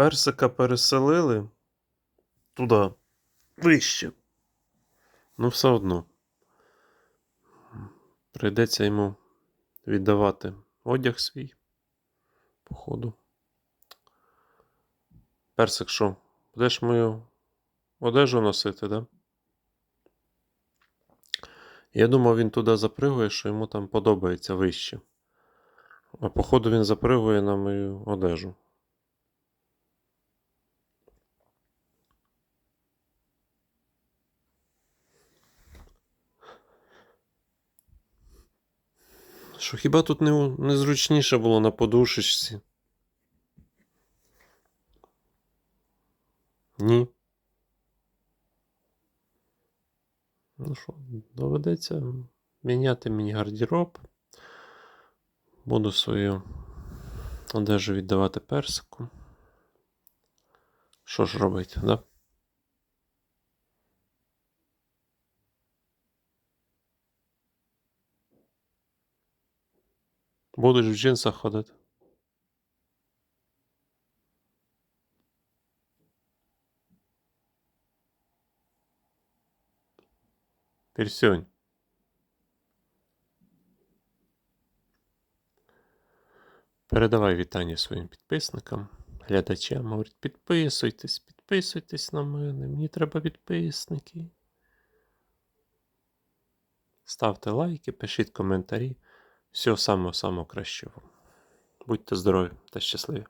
Персика переселили туди, вище. Ну, все одно. Прийдеться йому віддавати одяг свій, походу. Персик, що? Будеш мою одежу носити, да? Я думав, він туди запригує, що йому там подобається вище. А походу він запригує на мою одежу. Що хіба тут не, незручніше було на подушечці? Ні. Ну що, доведеться міняти мені гардероб. Буду свою одежу віддавати персику. Що ж робити, да? Будеш в джинсах ходити. Персюнь. Передавай вітання своїм підписникам, глядачам. Говорить, підписуйтесь, підписуйтесь на мене. Мені треба підписники. Ставте лайки, пишіть коментарі. Всього самого самого кращого. Будьте здорові та щасливі!